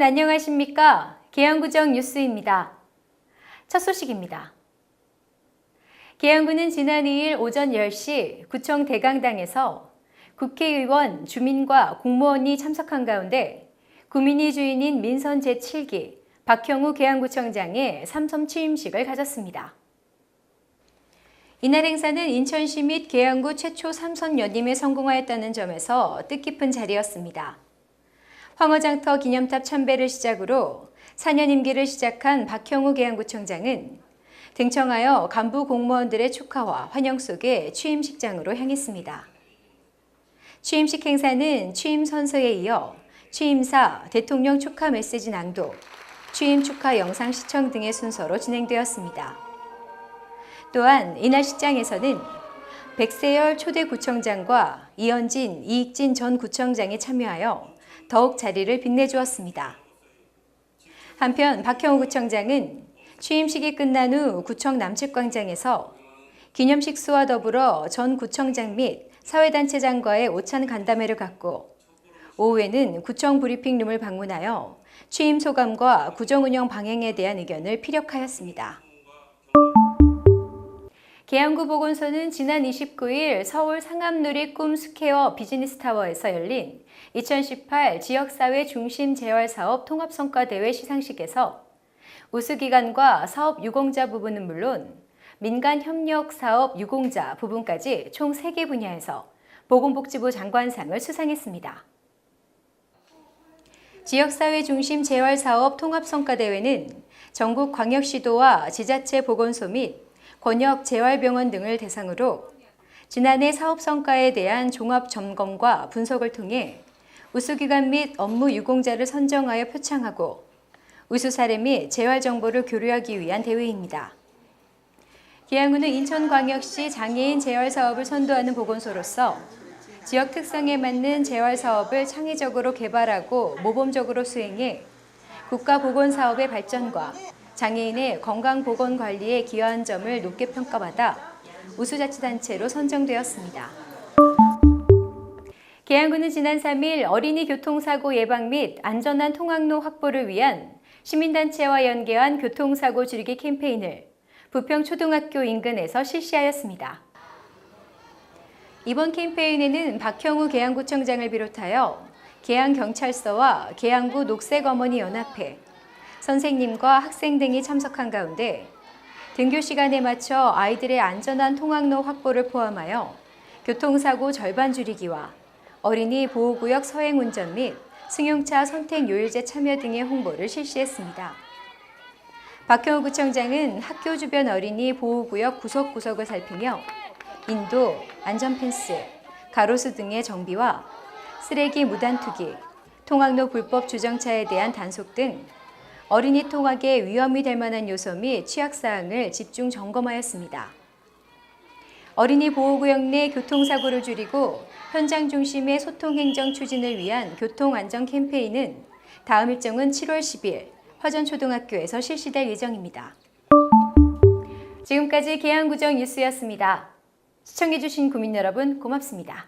여러분 안녕하십니까? 계양구정 뉴스입니다. 첫 소식입니다. 계양구는 지난 2일 오전 10시 구청 대강당에서 국회의원, 주민과 공무원이 참석한 가운데 구민이 주인인 민선 제7기 박형우 계양구청장의 삼섬 취임식을 가졌습니다. 이날 행사는 인천시 및 계양구 최초 삼선 연임에 성공하였다는 점에서 뜻깊은 자리였습니다. 황허장터 기념탑 참배를 시작으로 4년 임기를 시작한 박형우 계양구청장은 등청하여 간부 공무원들의 축하와 환영 속에 취임식장으로 향했습니다. 취임식 행사는 취임 선서에 이어 취임사, 대통령 축하 메시지 낭독, 취임 축하 영상 시청 등의 순서로 진행되었습니다. 또한 이날 식장에서는 백세열 초대 구청장과 이현진, 이익진 전 구청장이 참여하여 더욱 자리를 빛내주었습니다. 한편 박형우 구청장은 취임식이 끝난 후 구청 남측 광장에서 기념식수와 더불어 전 구청장 및 사회단체장과의 오찬 간담회를 갖고 오후에는 구청 브리핑룸을 방문하여 취임 소감과 구정 운영 방향에 대한 의견을 피력하였습니다. 계양구 보건소는 지난 29일 서울 상암누리 꿈 스퀘어 비즈니스 타워에서 열린 2018 지역사회 중심 재활사업 통합성과대회 시상식에서 우수기관과 사업 유공자 부분은 물론 민간 협력 사업 유공자 부분까지 총 3개 분야에서 보건복지부 장관상을 수상했습니다. 지역사회 중심 재활사업 통합성과대회는 전국 광역시도와 지자체 보건소 및 권역 재활병원 등을 대상으로 지난해 사업 성과에 대한 종합 점검과 분석을 통해 우수기관 및 업무 유공자를 선정하여 표창하고 우수 사례 및 재활 정보를 교류하기 위한 대회입니다. 기양구는 인천광역시 장애인 재활 사업을 선도하는 보건소로서 지역 특성에 맞는 재활 사업을 창의적으로 개발하고 모범적으로 수행해 국가 보건 사업의 발전과 장애인의 건강 보건 관리에 기여한 점을 높게 평가받아 우수자치단체로 선정되었습니다. 계양구는 지난 3일 어린이 교통사고 예방 및 안전한 통학로 확보를 위한 시민단체와 연계한 교통사고 줄이기 캠페인을 부평초등학교 인근에서 실시하였습니다. 이번 캠페인에는 박형우 계양구청장을 비롯하여 계양경찰서와 계양구 녹색어머니연합회, 선생님과 학생 등이 참석한 가운데 등교 시간에 맞춰 아이들의 안전한 통학로 확보를 포함하여 교통사고 절반 줄이기와 어린이 보호구역 서행 운전 및 승용차 선택 요일제 참여 등의 홍보를 실시했습니다. 박형우 구청장은 학교 주변 어린이 보호구역 구석구석을 살피며 인도, 안전펜스, 가로수 등의 정비와 쓰레기 무단 투기, 통학로 불법 주정차에 대한 단속 등 어린이 통학에 위험이 될 만한 요소 및 취약사항을 집중 점검하였습니다. 어린이 보호구역 내 교통사고를 줄이고 현장 중심의 소통행정 추진을 위한 교통안전 캠페인은 다음 일정은 7월 10일 화전초등학교에서 실시될 예정입니다. 지금까지 계양구정 뉴스였습니다. 시청해주신 구민 여러분 고맙습니다.